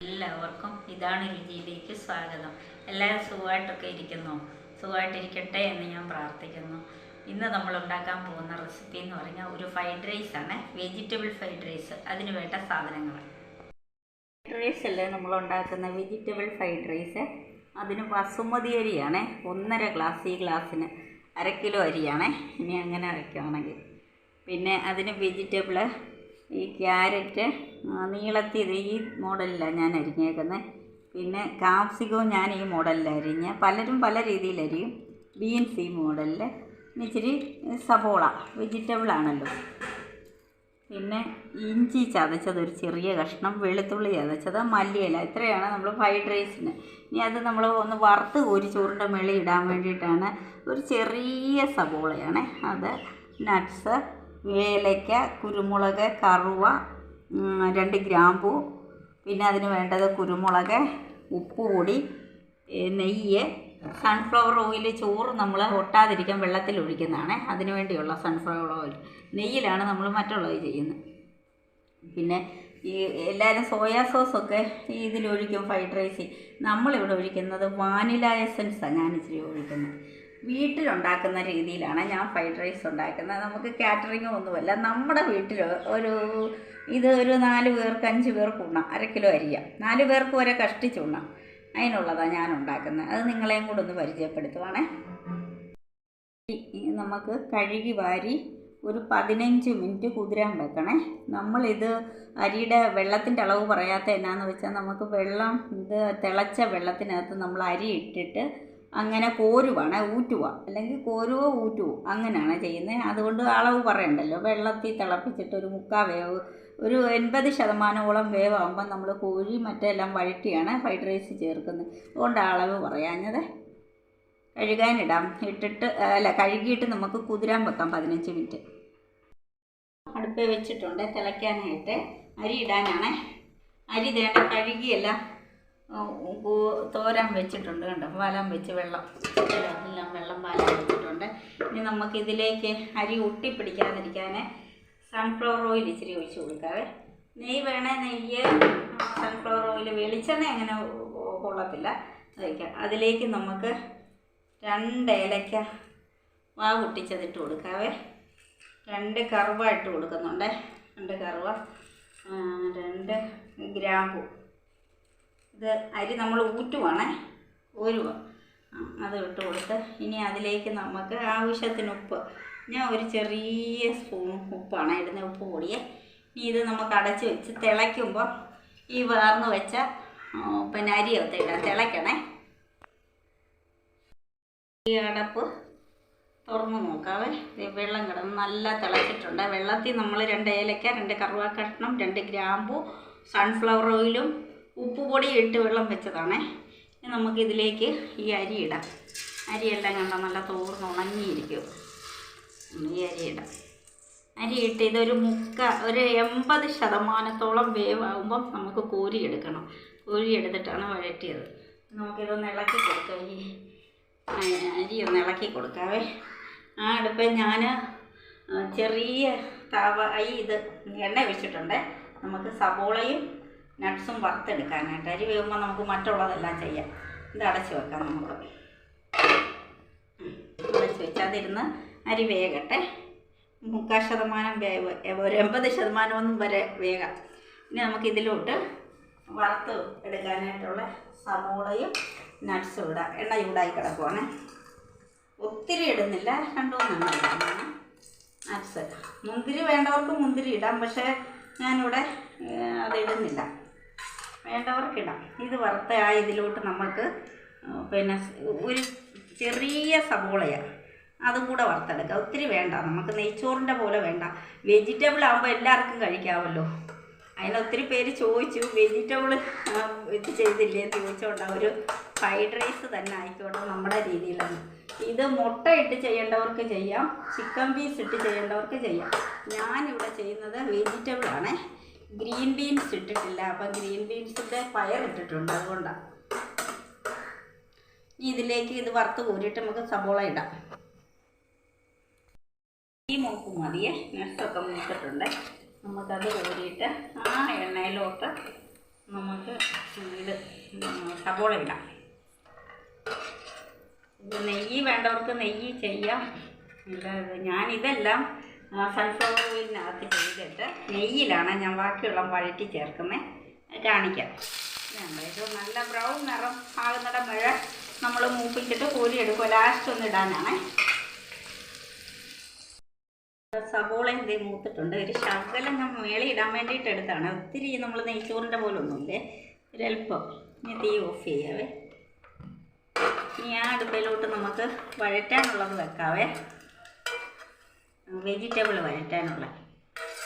എല്ലാവർക്കും ഇതാണ് രുചിയിലേക്ക് സ്വാഗതം. എല്ലാവരും സുഖമായിട്ടൊക്കെ ഇരിക്കുന്നു? സുഖമായിട്ടിരിക്കട്ടെ എന്ന് ഞാൻ പ്രാർത്ഥിക്കുന്നു. ഇന്ന് നമ്മൾ ഉണ്ടാക്കാൻ പോകുന്ന റെസിപ്പി എന്ന് പറഞ്ഞാൽ ഒരു ഫ്രൈഡ് റൈസ് ആണ്. വെജിറ്റബിൾ ഫ്രൈഡ് റൈസ് അതിന് വേണ്ട സാധനങ്ങൾ. ഫ്രൈഡ് റൈസ് അല്ലേ നമ്മൾ ഉണ്ടാക്കുന്ന വെജിറ്റബിൾ ഫ്രൈഡ് റൈസ് അതിന് ബസുമതി അരിയാണ്. ഒന്നര ഗ്ലാസ് ഈ ഗ്ലാസ്സിന് അര കിലോ അരിയാണ്. ഇനി അങ്ങനെ അരയ്ക്കുകയാണെങ്കിൽ പിന്നെ അതിന് വെജിറ്റബിൾ ഈ ക്യാരറ്റ് നീളത്തിൽ ഈ മോഡലിലാണ് ഞാൻ അരിഞ്ഞേക്കുന്നത് പിന്നെ കാപ്സികവും ഞാൻ ഈ മോഡലിൽ അരിഞ്ഞ്. പലരും പല രീതിയിൽ അരിയും. ബീൻസ് ഈ മോഡലിൽ ഇച്ചിരി സബോള വെജിറ്റബിൾ ആണല്ലോ. പിന്നെ ഇഞ്ചി ചതച്ചത് ഒരു ചെറിയ കഷ്ണം വെളുത്തുള്ളി ചതച്ചത് മല്ലിയില. ഇത്രയാണ് നമ്മൾ ഫ്രൈഡ് റൈസിന്. ഇനി അത് നമ്മൾ ഒന്ന് വറുത്ത് ഒരു ചോറിന്റെ മേളിൽ ഇടാൻ വേണ്ടിയിട്ടാണ് ഒരു ചെറിയ സബോളയാണ് അത്. നട്ട്സ് ഏലയ്ക്ക കുരുമുളക് കറുവ രണ്ട് ഗ്രാമ്പൂ. പിന്നെ അതിന് വേണ്ടത് കുരുമുളക് ഉപ്പുപൊടി നെയ്യ്. സൺഫ്ലവർ ഓയിൽ ചോറ് നമ്മൾ ഒട്ടാതിരിക്കാൻ വെള്ളത്തിൽ ഒഴിക്കുന്നതാണ്. അതിന് വേണ്ടിയുള്ള സൺഫ്ലവർ ഓയിൽ നെയ്യിലാണ് നമ്മൾ മറ്റുള്ളത് ചെയ്യുന്നത്. പിന്നെ ഈ എല്ലാവരും സോയാ സോസൊക്കെ ഇതിലൊഴിക്കും ഫ്രൈഡ് റൈസിൽ നമ്മളിവിടെ ഒഴിക്കുന്നത് വാനില എസൻസാണ് ഞാൻ ഇച്ചിരി ഒഴിക്കുന്നത്. വീട്ടിലുണ്ടാക്കുന്ന രീതിയിലാണ് ഞാൻ ഫ്രൈഡ് റൈസ് ഉണ്ടാക്കുന്നത്. നമുക്ക് കാറ്ററിംഗ് ഒന്നുമല്ല നമ്മുടെ വീട്ടിൽ ഒരു ഇത് ഒരു നാല് പേർക്ക് അഞ്ച് പേർക്ക് ഉണ്ണാം. അര കിലോ അരിയാം. നാല് പേർക്ക് വരെ കഷ്ടിച്ചുണ്ണാം അതിനുള്ളതാണ് ഞാൻ ഉണ്ടാക്കുന്നത്. അത് നിങ്ങളെയും കൂടെ ഒന്ന് പരിചയപ്പെടുത്തുവാണേ. നമുക്ക് കഴുകി വാരി ഒരു പതിനഞ്ച് മിനിറ്റ് കുതിരാൻ വെക്കണേ. നമ്മളിത് അരിയുടെ വെള്ളത്തിന്റെ അളവ് പറയാത്ത എന്നാന്ന് വെച്ചാൽ നമുക്ക് വെള്ളം ഇത് തിളച്ച വെള്ളത്തിനകത്ത് നമ്മൾ അരി ഇട്ടിട്ട് അങ്ങനെ കോരുവാണ് ഊറ്റുക അല്ലെങ്കിൽ കോരുവോ ഊറ്റുവോ അങ്ങനെയാണ് ചെയ്യുന്നത്. അതുകൊണ്ട് അളവ് പറയണ്ടല്ലോ. വെള്ളത്തിൽ തിളപ്പിച്ചിട്ട് ഒരു മുക്കാ വേവ് ഒരു എൺപത് ശതമാനമോളം വേവാകുമ്പോൾ നമ്മൾ കോഴി മറ്റെല്ലാം വഴറ്റിയാണ് ഫ്രൈഡ് റൈസ് ചേർക്കുന്നത്. അതുകൊണ്ട് അളവ് പറയാഞ്ഞത് കഴുകാനിടാം. ഇട്ടിട്ട് അല്ല കഴുകിയിട്ട് നമുക്ക് കുതിരാൻ വെക്കാം പതിനഞ്ച് മിനിറ്റ്. അടുപ്പിൽ വെച്ചിട്ടുണ്ട്. തിളയ്ക്കാനായിട്ട് അരി ഇടാനാണ്. അരി തേണ്ട കഴുകിയെല്ലാം. തോരാൻ വെച്ചിട്ടുണ്ട് കണ്ടോ? വാലാൻ വെച്ച് വെള്ളം. എല്ലാം വെള്ളം വാലാൻ വെച്ചിട്ടുണ്ട്. ഇനി നമുക്ക് ഇതിലേക്ക് അരി ഒട്ടിപ്പിടിക്കാതിരിക്കാൻ സൺഫ്ലവർ ഓയിൽ ഇച്ചിരി ഒഴിച്ച് കൊടുക്കാവേ. നെയ്യ് വേണേ നെയ്യ് സൺഫ്ലവർ ഓയിൽ വെളിച്ചെണ്ണ അങ്ങനെ കൊള്ളത്തില്ല. വയ്ക്കാം അതിലേക്ക് നമുക്ക് രണ്ട് ഏലക്ക വാ പൊട്ടിച്ചതിട്ട് കൊടുക്കാവേ. രണ്ട് കറുവ ഇട്ട് കൊടുക്കുന്നുണ്ട്. രണ്ട് കറുവ രണ്ട് ഗ്രാമ്പു. ഇത് അരി നമ്മൾ ഊറ്റുവാണേ. ആ, അത് ഇട്ട് കൊടുത്ത് ഇനി അതിലേക്ക് നമുക്ക് ആവശ്യത്തിന് ഉപ്പ്. ഞാൻ ഒരു ചെറിയ സ്പൂൺ ഉപ്പാണ് ഇടുന്ന ഉപ്പ് പൊടിയെ. ഇനി ഇത് നമുക്ക് അടച്ച് വെച്ച് തിളയ്ക്കുമ്പോൾ ഈ വേർന്ന് വെച്ച പിന്നെ അരിയൊക്കെ ഇടാം തിളയ്ക്കണേ. ഈ അടപ്പ് തുറന്ന് നോക്കാവേ. വെള്ളം കിടന്ന് നല്ല തിളച്ചിട്ടുണ്ട്. വെള്ളത്തിൽ നമ്മൾ രണ്ട് ഏലക്ക രണ്ട് കറുവാക്കഷ്ണം കഷ്ണം രണ്ട് ഗ്രാമ്പു സൺഫ്ലവർ ഓയിലും ഉപ്പുപൊടി ഇട്ട് വെള്ളം വെച്ചതാണേ. ഇനി നമുക്കിതിലേക്ക് ഈ അരി ഇടാം. അരിയെല്ലാം കണ്ട നല്ല തോർന്ന് ഉണങ്ങിയിരിക്കും. ഈ അരി ഇടാം. അരി ഇട്ട് ഇതൊരു മുക്ക ഒരു എൺപത് ശതമാനത്തോളം വേവാകുമ്പം നമുക്ക് കോരിയെടുക്കണം എടുക്കണം. കോരി എടുത്തിട്ടാണ് വഴറ്റിയത്. നമുക്കിതൊന്ന് ഇളക്കി കൊടുക്കാം. ഈ അരി ഒന്ന് ഇളക്കി കൊടുക്കാവേ. ആ അടുപ്പിൽ ഞാൻ ചെറിയ തവ ഇത് എണ്ണ വെച്ചിട്ടുണ്ട് നമുക്ക് സബോളയും നട്ട്സും വറുത്തെടുക്കാനായിട്ട് അരി വേകുമ്പോൾ നമുക്ക് മറ്റുള്ളതെല്ലാം ചെയ്യാം. ഇത് അടച്ചു വെക്കാം നമുക്ക്. അടച്ചു വെച്ച് അരി വേകട്ടെ. മുക്കാൽ ശതമാനം വേവ് ഒരു എൺപത് ശതമാനമൊന്നും വരെ വേഗം ഇനി നമുക്ക് ഇതിലോട്ട് വറുത്ത് എടുക്കാനായിട്ടുള്ള സമോളയും നട്ട്സും ഇടാം. എണ്ണ ചൂടായി കിടക്കുവാണ്. ഒത്തിരി ഇടുന്നില്ല. രണ്ടു മൂന്നെണ്ണം ഇടാനാണ് നട്ട്സ് മുന്തിരി വേണ്ടവർക്ക് മുന്തിരി ഇടാം. പക്ഷേ ഞാനിവിടെ അതിടുന്നില്ല വേണ്ടവർക്കിടാം. ഇത് വറുത്ത ആ ഇതിലോട്ട് നമുക്ക് പിന്നെ ഒരു ചെറിയ സവോളയാണ് അതും കൂടെ വറുത്തെടുക്കുക ഒത്തിരി വേണ്ട. നമുക്ക് നെയ്ച്ചോറിന്റെ പോലെ വേണ്ട. വെജിറ്റബിൾ ആകുമ്പോൾ എല്ലാവർക്കും കഴിക്കാമല്ലോ അതിനൊത്തിരി പേര് ചോദിച്ചു വെജിറ്റബിൾ ഇത് ചെയ്തില്ലേ? എന്ന് ചോദിച്ചുകൊണ്ട് ഒരു ഫ്രൈഡ് റൈസ് തന്നെ ആയിക്കോട്ടെ നമ്മുടെ രീതിയിലാണ് ഇത് മുട്ട ഇട്ട് ചെയ്യേണ്ടവർക്ക് ചെയ്യാം. ചിക്കൻ പീസ് ഇട്ട് ചെയ്യേണ്ടവർക്ക് ചെയ്യാം. ഞാനിവിടെ ചെയ്യുന്നത് വെജിറ്റബിൾ ഗ്രീൻ ബീൻസ് ഇട്ടിട്ടില്ല. അപ്പം ഗ്രീൻ ബീൻസിന്റെ പയർ ഇട്ടിട്ടുണ്ട്. അതുകൊണ്ടാണ് ഇനി ഇതിലേക്ക് ഇത് വറുത്ത് കോരിയിട്ട് നമുക്ക് സബോള ഇടാം. ഈ മൂക്ക് മതിയെ. നെസ്സൊക്കെ മൂക്കിട്ടുണ്ട് നമുക്കത് കോരിയിട്ട് ആ എണ്ണയിലോട്ട് നമുക്ക് ഇത് സബോള ഇടാം. നെയ്യ് വേണ്ടവർക്ക് നെയ്യ് ചെയ്യാം. ഞാനിതെല്ലാം സൺഫ്ലവർ ഓയിലിനകത്ത് ചെയ്തിട്ട് നെയ്യിലാണ് ഞാൻ ബാക്കിയുള്ള വഴറ്റി ചേർക്കുന്നത് കാണിക്കാം. ഇത് നല്ല ബ്രൗൺ നിറം ആകുന്നിടം വരെ നമ്മൾ മൂപ്പിച്ചിട്ട് കോരി എടുക്കുക ലാസ്റ്റ് ഒന്ന് ഇടാനാണ്. സബോളയും ഇതേ മൂത്തിട്ടുണ്ട്. ഒരു ശകലം ഞാൻ മേളി ഇടാൻ വേണ്ടിയിട്ട് എടുത്താണ്. ഒത്തിരി നമ്മൾ നെയ്ച്ചോറിന്റെ പോലെ ഒന്നുമില്ലേ ഒരല്പം ഇനി തീ ഓഫ് ചെയ്യാവേ. ഇനി ആ അടുപ്പിലോട്ട് നമുക്ക് വഴറ്റാനുള്ളത് വെക്കാവേ. വെജിറ്റബിൾ വഴറ്റാനുള്ള.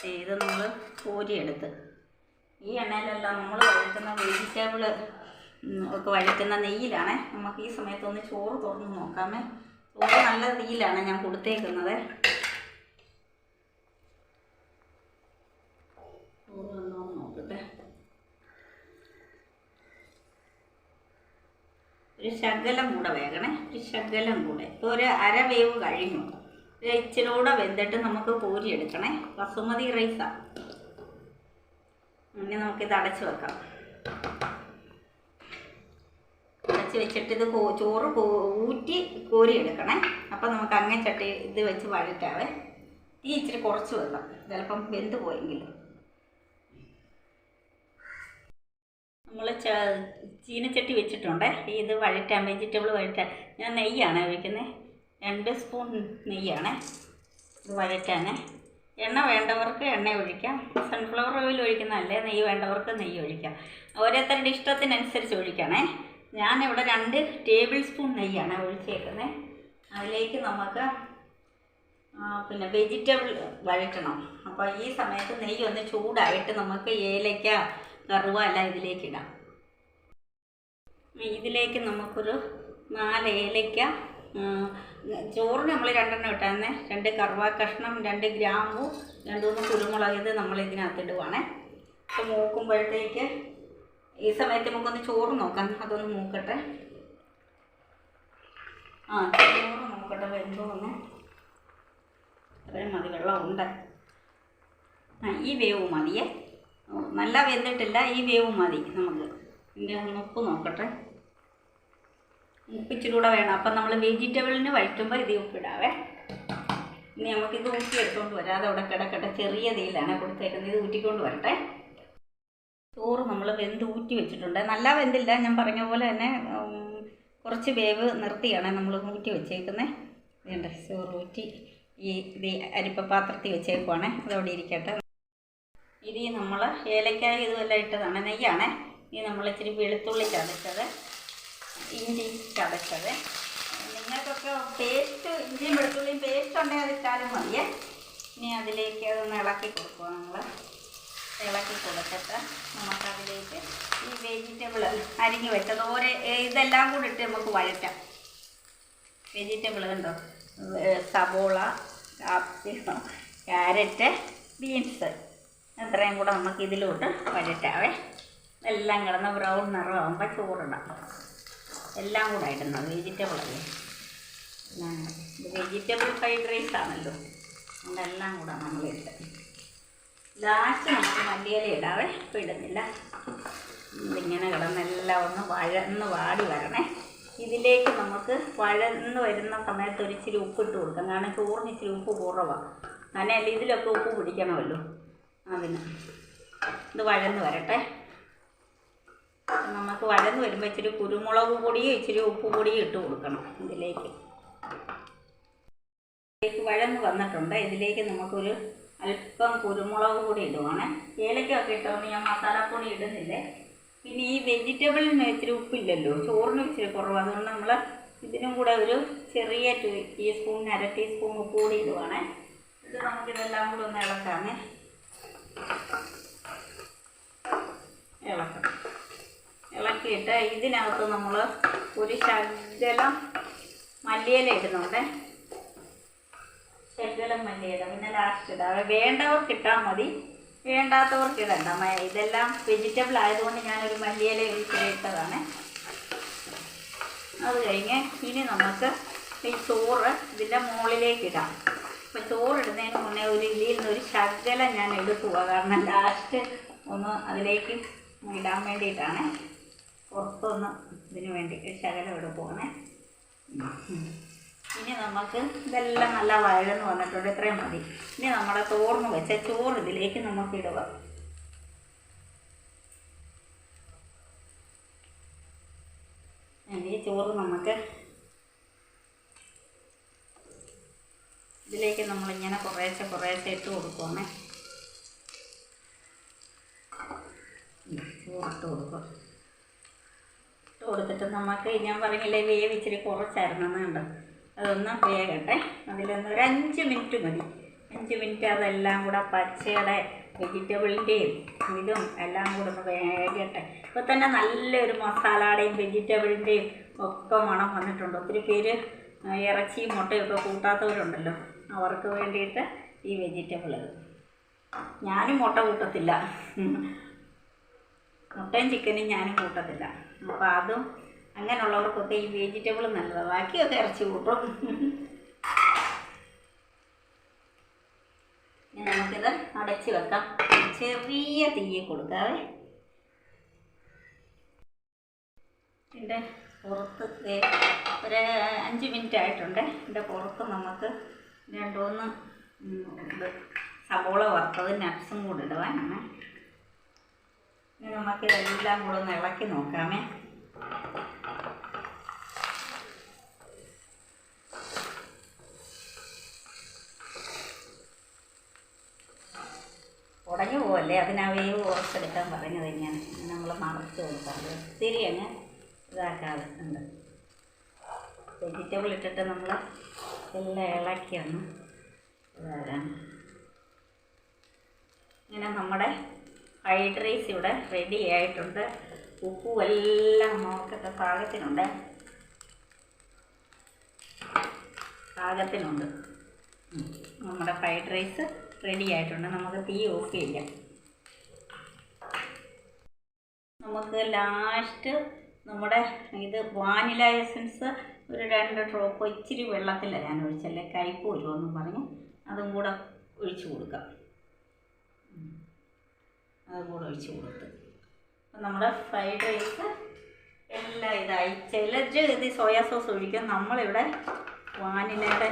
ഇത് നമ്മൾ കോരിയെടുത്ത്. ഈ എണ്ണയിലെല്ലാം നമ്മൾ വഴറ്റുന്ന വെജിറ്റബിൾ ഒക്കെ വഴറ്റുന്ന നെയ്യിലാണ്. നമുക്ക് ഈ സമയത്തൊന്ന് ചോറ് തുറന്ന് നോക്കാമേ. ചോറ് നല്ല നെയ്യിലാണ് ഞാൻ കൊടുത്തേക്കുന്നത്. ഒരു ശകലം കൂടെ വേകണേ. ഒരു ശകലം കൂടെ. ഇപ്പോൾ ഒരു അര വേവ് കഴിഞ്ഞു. ഇച്ചിരൂടെ വെന്തിട്ട് നമുക്ക് പൂരി എടുക്കണേ ബസുമതി റൈസാണ് ഇനി നമുക്കിത് അടച്ച് വെക്കാം. അടച്ച് വെച്ചിട്ട് ഇത് ചോറ് ഊറ്റി ഊറ്റി കോരിയെടുക്കണേ. അപ്പം നമുക്ക് അങ്ങനെ ചട്ടി ഇത് വെച്ച് വഴറ്റാവേ. തീ ഇച്ചിരി കുറച്ച് വെക്കാം. ചിലപ്പം വെന്ത് പോയെങ്കിലും. നമ്മൾ ചീനച്ചട്ടി വെച്ചിട്ടുണ്ട്. ഇത് വഴറ്റാൻ വെജിറ്റബിൾ വഴറ്റാൻ. ഞാൻ നെയ്യാണ് ഒഴിക്കുന്നത് രണ്ട് സ്പൂൺ നെയ്യാണ് ഇത് വഴറ്റാനേ. എണ്ണ വേണ്ടവർക്ക് എണ്ണ ഒഴിക്കാം. സൺഫ്ലവർ ഓയിൽ ഒഴിക്കുന്നതല്ലേ നെയ്യ് വേണ്ടവർക്ക് നെയ്യ് ഒഴിക്കാം. ഓരോരുത്തരുടെ ഇഷ്ടത്തിനനുസരിച്ച് ഒഴിക്കണേ. ഞാനിവിടെ രണ്ട് ടേബിൾ സ്പൂൺ നെയ്യാണ് ഒഴിച്ചേക്കുന്നത് അതിലേക്ക് നമുക്ക് പിന്നെ വെജിറ്റബിൾ വഴറ്റണം. അപ്പോൾ ഈ സമയത്ത് നെയ്യ് ഒന്ന് ചൂടായിട്ട് നമുക്ക് ഏലയ്ക്ക കറുവാല ഇതിലേക്ക് ഇടാം. ഇതിലേക്ക് നമുക്കൊരു നാല് ഏലക്ക ഉം, ചോറിന് നമ്മൾ രണ്ടെണ്ണം ഇട്ടാന്നേ രണ്ട് കറുവാ കഷ്ണം രണ്ട് ഗ്രാമ്പു രണ്ട് മൂന്ന് കുരുമുളക് ഇത് നമ്മൾ ഇതിനകത്ത് ഇടുവാണേ അപ്പോൾ മൂക്കുമ്പോഴത്തേക്ക് ഈ സമയത്ത് നമുക്കൊന്ന് ചോറ് നോക്കാം. അതൊന്ന് മൂക്കട്ടെ. ആ ചോറ് നോക്കട്ടെ വെന്തോ ഒന്ന്. അത്രയും മതി വെള്ളമുണ്ട്. ആ ഈ വേവ് മതിയേ. നല്ല വെന്തിട്ടില്ല ഈ വേവ് മതി നമുക്ക്. ഇതിന്റെ ഒന്ന് ഉപ്പ് നോക്കട്ടെ. ഇച്ചിരി കൂടെ വേണം. അപ്പം നമ്മൾ വെജിറ്റബിളിന് വഴറ്റുമ്പോൾ ഇത് ഉപ്പിടാവേ. ഇനി നമുക്കിത് ഊറ്റി എടുത്തുകൊണ്ട് വരാം. അതവിടെ കിടക്കട്ടെ. ചെറിയ തീയിലാണ് കൊടുത്തേക്കുന്നത്. ഇത് ഊറ്റിക്കൊണ്ട് വരട്ടെ. ചോറ് നമ്മൾ വെന്ത് ഊറ്റി വെച്ചിട്ടുണ്ട്. നല്ല വെന്തില്ല. ഞാൻ പറഞ്ഞ പോലെ തന്നെ കുറച്ച് വേവ് നിർത്തിയാണ് നമ്മൾ ഊറ്റി വെച്ചേക്കുന്നത് വേണ്ട ചോറ് ഊറ്റി ഈ ഇത് അരിപ്പ പാത്രത്തിൽ വെച്ചേക്കുവാണ്. അതവിടെ ഇരിക്കട്ടെ. ഇനി നമ്മൾ ഏലക്കായ ഇതുമെല്ലാം ഇട്ടതാണ്. നെയ്യാണ്. ഇനി നമ്മൾ ഇച്ചിരി വെളുത്തുള്ളി ചതച്ചത് ഇഞ്ചി ചതച്ചത് നിങ്ങൾക്കൊക്കെ പേസ്റ്റ് ഇഞ്ചിയും വെളുത്തുള്ളിയും പേസ്റ്റ് ഉണ്ടെങ്കിൽ അത് ഇട്ടാലും മതിയേ. ഇനി അതിലേക്ക് അതൊന്ന് ഇളക്കി കൊടുക്കുക നമ്മൾ ഇളക്കി കൊടുത്തിട്ട് നമുക്കതിലേക്ക് ഈ വെജിറ്റബിൾ അരിഞ്ഞു വെച്ചത് ഓരോ ഇതെല്ലാം കൂടി ഇട്ട് നമുക്ക് വഴറ്റാം. വെജിറ്റബിൾ കണ്ടോ? സബോള കാപ്സിക്കം ക്യാരറ്റ് ബീൻസ് ഇത്രയും കൂടെ നമുക്ക് ഇതിലോട്ട് വഴറ്റാവേ. എല്ലാം കിടന്ന് ബ്രൗൺ നിറമാകുമ്പോൾ ചോറിടാം എല്ലാം കൂടെ ഇടുന്നത് വെജിറ്റബിൾ അല്ലേ? വെജിറ്റബിൾ ഫ്രൈഡ് റൈസ് ആണല്ലോ. അതെല്ലാം കൂടെ നമ്മൾ ഇട്ട്. ലാസ്റ്റ് നമുക്ക് മല്ലിയില ഇടാവേ ഇപ്പം ഇടുന്നില്ല. ഇതിങ്ങനെ കിടന്നെല്ലാം ഒന്ന് വഴന്ന് വാടി വരണേ. ഇതിലേക്ക് നമുക്ക് വഴന്ന് വരുന്ന സമയത്ത് ഒരിച്ചിരി ഉപ്പ് ഇട്ട് കൊടുക്കാം. കാരണം ചോറിന് ഇച്ചിരി ഉപ്പ് കുറവാണ് കാരണം ഇതിലൊക്കെ ഉപ്പ് പിടിക്കണമല്ലോ. അതിന്. ഇത് വഴന്ന് വരട്ടെ. നമുക്ക് വഴന്ന് വരുമ്പോൾ ഇച്ചിരി കുരുമുളക് പൊടിയും ഇച്ചിരി ഉപ്പ് പൊടിയും ഇട്ട് കൊടുക്കണം ഇതിലേക്ക്. ഇതിലേക്ക് വഴന്ന് വന്നിട്ടുണ്ട്. ഇതിലേക്ക് നമുക്കൊരു അല്പം കുരുമുളക് പൊടി ഇടുവാണ്. ഏലക്കൊക്കെ ഇട്ടുകൊണ്ട് ഞാൻ മസാലപ്പൊടി ഇടുന്നില്ലേ? പിന്നെ ഈ വെജിറ്റബിളിന് ഇച്ചിരി ഉപ്പില്ലല്ലോ? ചോറിന് ഇച്ചിരി കുറവ്. അതുകൊണ്ട് നമ്മൾ ഇതിനും കൂടെ ഒരു ചെറിയ ടീ- ടീസ്പൂൺ അര ടീസ്പൂൺ ഉപ്പ് കൂടി ഇടുവാണ്. ഇത് നമുക്കിതെല്ലാം കൂടെ ഒന്ന് ഇളക്കാമേ. ഇളക്കാം. ഇളക്കിയിട്ട് ഇതിനകത്ത് നമ്മൾ ഒരു ശകലം മല്ലിയില ഇടുന്നുണ്ട്. ശകലം മല്ലിയില. പിന്നെ ലാസ്റ്റ് ഇടാം വേണ്ടവർക്ക് ഇട്ടാൽ മതി. വേണ്ടാത്തവർക്ക് ഇടണ്ട. ഇതെല്ലാം വെജിറ്റബിൾ ആയതുകൊണ്ട് ഞാനൊരു മല്ലിയില ഇട്ടതാണ്. അത് കഴിഞ്ഞ് ഇനി നമുക്ക് ഈ ചോറ് ഇതിന്റെ മുകളിലേക്ക് ഇടാം. അപ്പം ചോറ് ഇടുന്നതിന് മുന്നേ ഒരു ഇതിൽ നിന്ന് ഒരു ശകലം ഞാൻ എടുക്കുക കാരണം ലാസ്റ്റ് ഒന്ന് അതിലേക്ക് ഇടാൻ വേണ്ടിയിട്ടാണ്. പുറത്തൊന്ന് ഇതിന് വേണ്ടി ഒരു ശകലം പോകണേ ഇനി നമുക്ക് ഇതെല്ലാം നല്ല വഴന്ന് വന്നിട്ടുണ്ട് ഇത്രയും മതി. ഇനി നമ്മുടെ തോർന്ന് വെച്ച ചോറ് ഇതിലേക്ക് നമുക്ക് ഇടുക. ഈ ചോറ് നമുക്ക് ഇതിലേക്ക് നമ്മളിങ്ങനെ കുറേശ്ശെ കുറേശ്ശെ ഇട്ട് കൊടുക്കുവാണേ. ചോറിട്ട് കൊടുക്കുക. ഇട്ട് കൊടുത്തിട്ട് നമുക്ക് ഞാൻ പറഞ്ഞില്ലേ വേവ് ഇച്ചിരി അതൊന്ന് വേകട്ടെ. അതിലൊന്ന് ഒരു അഞ്ച് മിനിറ്റ് മതി. അഞ്ച് മിനിറ്റ് അതെല്ലാം കൂടെ പച്ചയുടെ വെജിറ്റബിളിന്റെയും ഇതും എല്ലാം കൂടെ ഒന്ന് വേകട്ടെ. ഇപ്പോൾ തന്നെ നല്ലൊരു മസാലയുടെയും വെജിറ്റബിളിന്റെയും ഒക്കെ മണം വന്നിട്ടുണ്ട്. ഒത്തിരി പേര് ഇറച്ചിയും മുട്ടയൊക്കെ കൂട്ടാത്തവരുണ്ടല്ലോ. അവർക്ക് വേണ്ടിയിട്ട് ഈ വെജിറ്റബിൾ ഞാനും മുട്ട കൂട്ടത്തില്ല. മുട്ടയും ചിക്കനും ഞാനും കൂട്ടത്തില്ല. അപ്പോൾ അതും അങ്ങനെയുള്ളവർക്കൊക്കെ ഈ വെജിറ്റബിൾ നല്ലതാണ് ബാക്കിയൊക്കെ ഇറച്ചി കൂട്ടും. ഇനി നമുക്കിത് അടച്ച് വെക്കാം. ചെറിയ തീയെ കൊടുക്കാവേ. ഇതിന്റെ പുറത്ത് ഒരു അഞ്ച് മിനിറ്റ് ആയിട്ടുണ്ട്. ഇതിന്റെ പുറത്ത് നമുക്ക് രണ്ടുമൂന്ന് മൂന്ന് സവോള വറുത്തത് നട്ട്സും കൂടെ ഇടുവാനാണ്. നമുക്ക് ഇതെല്ലാം കൂടെ ഒന്ന് ഇളക്കി നോക്കാമേ. ഉടഞ്ഞു പോവല്ലേ? അതിനാ വേവ് ഓർത്തെടുക്കാൻ പറഞ്ഞത് ഞാൻ. നമ്മൾ മറച്ച് കൊടുക്കാറ് ഒത്തിരി അങ്ങ് ഇതാക്കാതെ ഉണ്ട്. വെജിറ്റബിൾ ഇട്ടിട്ട് നമ്മൾ എല്ലാം ഇളക്കി ഒന്ന് ഇതാകാൻ ഇങ്ങനെ നമ്മുടെ ഫ്രൈഡ് റൈസ് ഇവിടെ റെഡി ആയിട്ടുണ്ട്. ഉപ്പും എല്ലാം നോക്കത്തെ പാകത്തിനുണ്ട്. പാകത്തിനുണ്ട്. നമ്മുടെ ഫ്രൈഡ് റൈസ് റെഡി ആയിട്ടുണ്ട്. നമുക്ക് തീ ഓഫ് ചെയ്യാം. നമുക്ക് ലാസ്റ്റ് നമ്മുടെ ഇത് വാനില എസൻസ് ഒരു രണ്ട് ഡ്രോപ്പ് ഇച്ചിരി വെള്ളത്തിൽ ഞാൻ ഒഴിച്ചല്ലേ കയ്പ് വരുമെന്ന് പറഞ്ഞ് അതും കൂടെ ഒഴിച്ചു കൊടുക്കാം. അതും ഒഴിച്ചു കൊടുത്ത്. അപ്പം നമ്മുടെ ഫ്രൈഡ് റൈസ് എല്ലാം ഇതായി. ചിലർ ഇത് സോയാ സോസ് ഒഴിക്കും. നമ്മളിവിടെ വാനിലയുടെ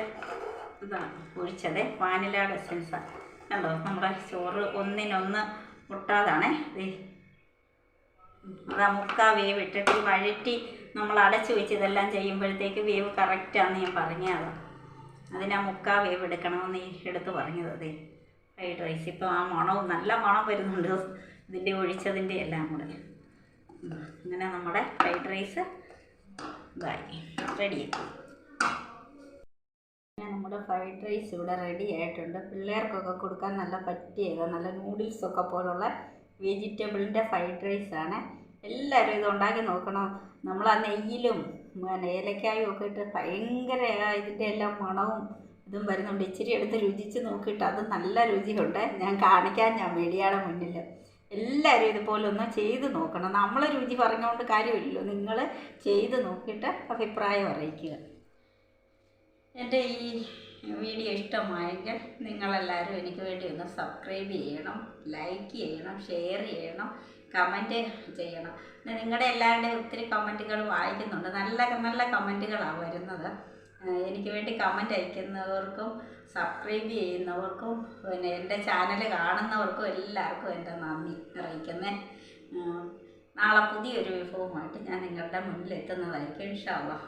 ഇതാണ് ഒഴിച്ചത് വാനിലയുടെ എസൻസാണ് കണ്ടോ? നമ്മുടെ ചോറ് ഒന്നിനൊന്ന് മുട്ടാതാണേ. അതാ മുക്കാ വേവ് ഇട്ടിട്ട് വഴറ്റി നമ്മൾ അടച്ചു വെച്ച് ഇതെല്ലാം ചെയ്യുമ്പോഴത്തേക്ക് വേവ് കറക്റ്റാന്ന് ഞാൻ പറഞ്ഞതാണ്. അതിനാ മുക്കാ വേവ് എടുക്കണമെന്ന് എടുത്ത് പറഞ്ഞത്. അതെ ഫ്രൈഡ് റൈസ് ഇപ്പോൾ ആ മണവും നല്ല മണം വരുന്നുണ്ട്? ഇതിന്റെ ഒഴിച്ചതിന്റെ എല്ലാം കൂടെ. ഇങ്ങനെ നമ്മുടെ ഫ്രൈഡ് റൈസ് ഇതായി. റെഡി നമ്മുടെ ഫ്രൈഡ് റൈസ് ഇവിടെ റെഡി ആയിട്ടുണ്ട്. പിള്ളേർക്കൊക്കെ കൊടുക്കാൻ നല്ല പറ്റിയത് നല്ല നൂഡിൽസൊക്കെ പോലുള്ള വെജിറ്റബിളിന്റെ ഫ്രൈഡ് റൈസാണ് എല്ലാവരും ഇത് ഉണ്ടാക്കി നോക്കണം. നമ്മൾ ആ നെയ്യിലും ഏലക്കായും ഒക്കെ ഇട്ട് ഭയങ്കര ഇതിന്റെ എല്ലാം മണവും ഇതും വരുന്നുണ്ട്. ഇച്ചിരി എടുത്ത് രുചിച്ച് നോക്കിയിട്ട് അത് നല്ല രുചിയുണ്ട്. ഞാൻ കാണിക്കാൻ ഞാൻ മീഡിയയുടെ മുന്നിൽ എല്ലാവരും ഇതുപോലെ ഒന്ന് ചെയ്ത് നോക്കണം. നമ്മൾ രുചി പറഞ്ഞുകൊണ്ട് കാര്യമില്ലല്ലോ. നിങ്ങൾ ചെയ്ത് നോക്കിയിട്ട് അഭിപ്രായം അറിയിക്കുക. എന്റെ ഈ വീഡിയോ ഇഷ്ടമായെങ്കിൽ നിങ്ങളെല്ലാവരും എനിക്ക് വേണ്ടി ഒന്ന് സബ്സ്ക്രൈബ് ചെയ്യണം ലൈക്ക് ചെയ്യണം ഷെയർ ചെയ്യണം കമന്റ് ചെയ്യണം. നിങ്ങളുടെ എല്ലാവരുടെയും ഒത്തിരി കമന്റുകൾ വായിക്കുന്നുണ്ട്. നല്ല നല്ല കമന്റുകളാണ് വരുന്നത്. എനിക്ക് വേണ്ടി കമന്റ് അയക്കുന്നവർക്കും സബ്സ്ക്രൈബ് ചെയ്യുന്നവർക്കും പിന്നെ എന്റെ ചാനൽ കാണുന്നവർക്കും എല്ലാവർക്കും എന്റെ നന്ദി അറിയിക്കുന്നേ. നാളെ പുതിയൊരു വിഭവമായിട്ട് ഞാൻ നിങ്ങളുടെ മുന്നിൽ ഇൻഷാ അള്ളാ.